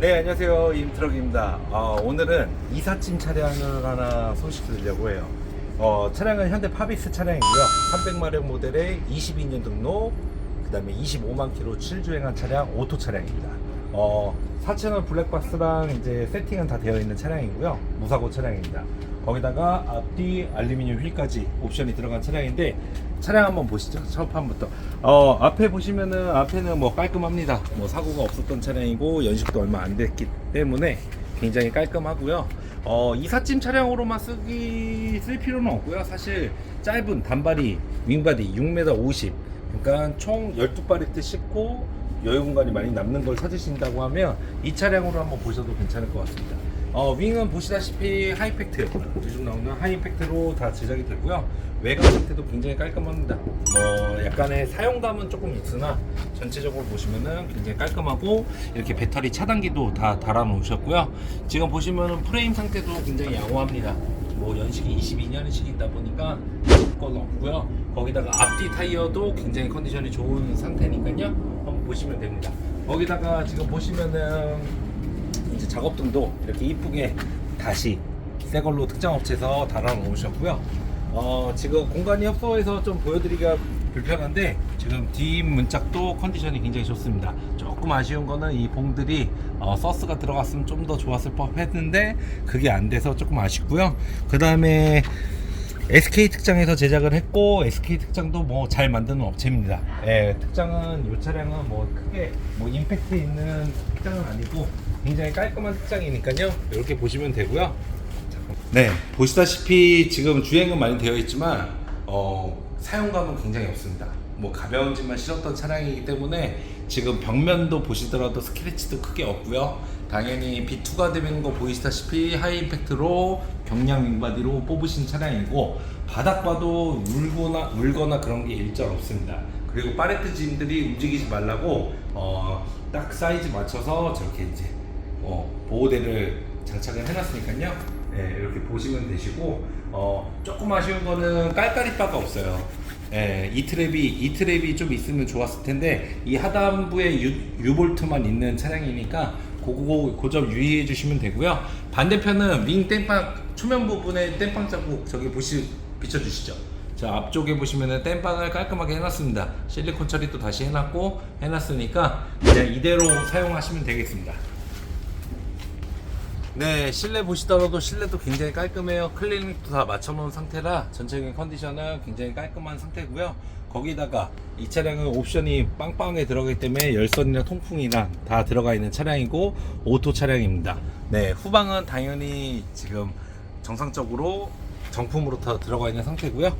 네 안녕하세요. 임트럭입니다. 어, 오늘은 이삿짐 차량을 하나 소식 드리려고 해요. 어, 차량은 현대 파비스 차량이고요. 300마력 모델의 22년 등록 그 다음에 25만 킬로 7주행한 차량 오토 차량입니다. 어, 4채널 블랙박스랑 이제 세팅은 다 되어 있는 차량이고요. 무사고 차량입니다 거기다가 앞뒤 알루미늄 휠까지 옵션이 들어간 차량인데 차량 한번 보시죠 첫 판부터. 어 앞에 보시면은 앞에는 뭐 깔끔합니다. 뭐 사고가 없었던 차량이고 연식도 얼마 안 됐기 때문에 굉장히 깔끔하고요. 어 이삿짐 차량으로만 쓰기 쓸 필요는 없고요. 사실 짧은 단발이 윙바디 6m 50 그러니까 총 12바리트 싣고 여유 공간이 많이 남는 걸 찾으신다고 하면 이 차량으로 한번 보셔도 괜찮을 것 같습니다. 어, 윙은 보시다시피 하이팩트, 요즘 나오는 하이팩트로 다 제작이 되고요. 외관 상태도 굉장히 깔끔합니다. 뭐 약간의 사용감은 조금 있으나 전체적으로 보시면은 굉장히 깔끔하고 이렇게 배터리 차단기도 다 달아 놓으셨고요. 지금 보시면은 프레임 상태도 굉장히 양호합니다. 뭐 연식이 22년식이다 보니까 건 없고요. 거기다가 앞뒤 타이어도 굉장히 컨디션이 좋은 상태니까요. 한번 보시면 됩니다. 거기다가 지금 보시면은 이제 작업등도 이렇게 이쁘게 다시 새 걸로 특장 업체에서 달아 놓으셨고요. 어, 지금 공간이 협소해서 좀 보여드리기가 불편한데 지금 뒷 문짝도 컨디션이 굉장히 좋습니다. 조금 아쉬운 거는 이 봉들이 어, 서스가 들어갔으면 좀 더 좋았을 법했는데 그게 안 돼서 조금 아쉽고요. 그 다음에 SK 특장에서 제작을 했고 SK 특장도 뭐 잘 만드는 업체입니다. 예, 특장은 이 차량은 뭐 크게 뭐 임팩트 있는 특장은 아니고 굉장히 깔끔한 특장이니까요. 이렇게 보시면 되고요. 네, 보시다시피 지금 주행은 많이 되어 있지만 어, 사용감은 굉장히 없습니다. 뭐 가벼운 짐만 실었던 차량이기 때문에 지금 벽면도 보시더라도 스크래치도 크게 없고요. 당연히 B2가 되는 거 보이시다시피 하이 임팩트로 경량 윙바디로 뽑으신 차량이고 바닥 봐도 울거나 울거나 그런 게 일절 없습니다. 그리고 파레트 짐들이 움직이지 말라고 어, 딱 사이즈 맞춰서 저렇게 이제 어, 보호대를 장착을 해놨으니까요. 네, 이렇게 보시면 되시고 어, 조금 아쉬운 거는 깔깔이바가 없어요. 예, 이 트랩이 이 트랩이 좀 있으면 좋았을 텐데 이 하단부에 유, 유볼트만 있는 차량이니까 그거 고점 유의해 주시면 되고요. 반대편은 윙 땜빵 초면 부분에 땜빵 자국 저기 보시 비춰 주시죠. 자 앞쪽에 보시면은 땜빵을 깔끔하게 해놨습니다. 실리콘 처리도 다시 해놨고 해놨으니까 그냥 이대로 사용하시면 되겠습니다. 네, 실내 보시더라도 실내도 굉장히 깔끔해요. 클리닉도 다 맞춰놓은 상태라 전체적인 컨디션은 굉장히 깔끔한 상태고요. 거기다가 이 차량은 옵션이 빵빵하게 들어가기 때문에 열선이나 통풍이나 다 들어가 있는 차량이고 오토 차량입니다. 네, 후방은 당연히 지금 정상적으로 정품으로 다 들어가 있는 상태고요.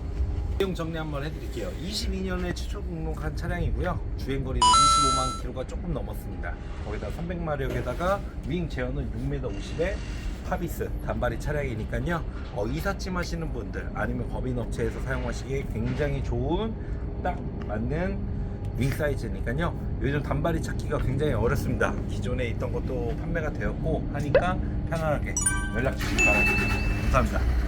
내용 정리 한번 해드릴게요. 22년에 최초 등록한 차량이고요. 주행 거리는 25만 킬로가 조금 넘었습니다. 거기다 300마력에다가 윙 제어는 6m 50에 파비스 단발이 차량이니까요. 어, 이삿짐 하시는 분들 아니면 법인 업체에서 사용하시기에 굉장히 좋은 딱 맞는 윙 사이즈니까요. 요즘 단발이 찾기가 굉장히 어렵습니다. 기존에 있던 것도 판매가 되었고 하니까 편안하게 연락 주시기 바랍니다. 감사합니다.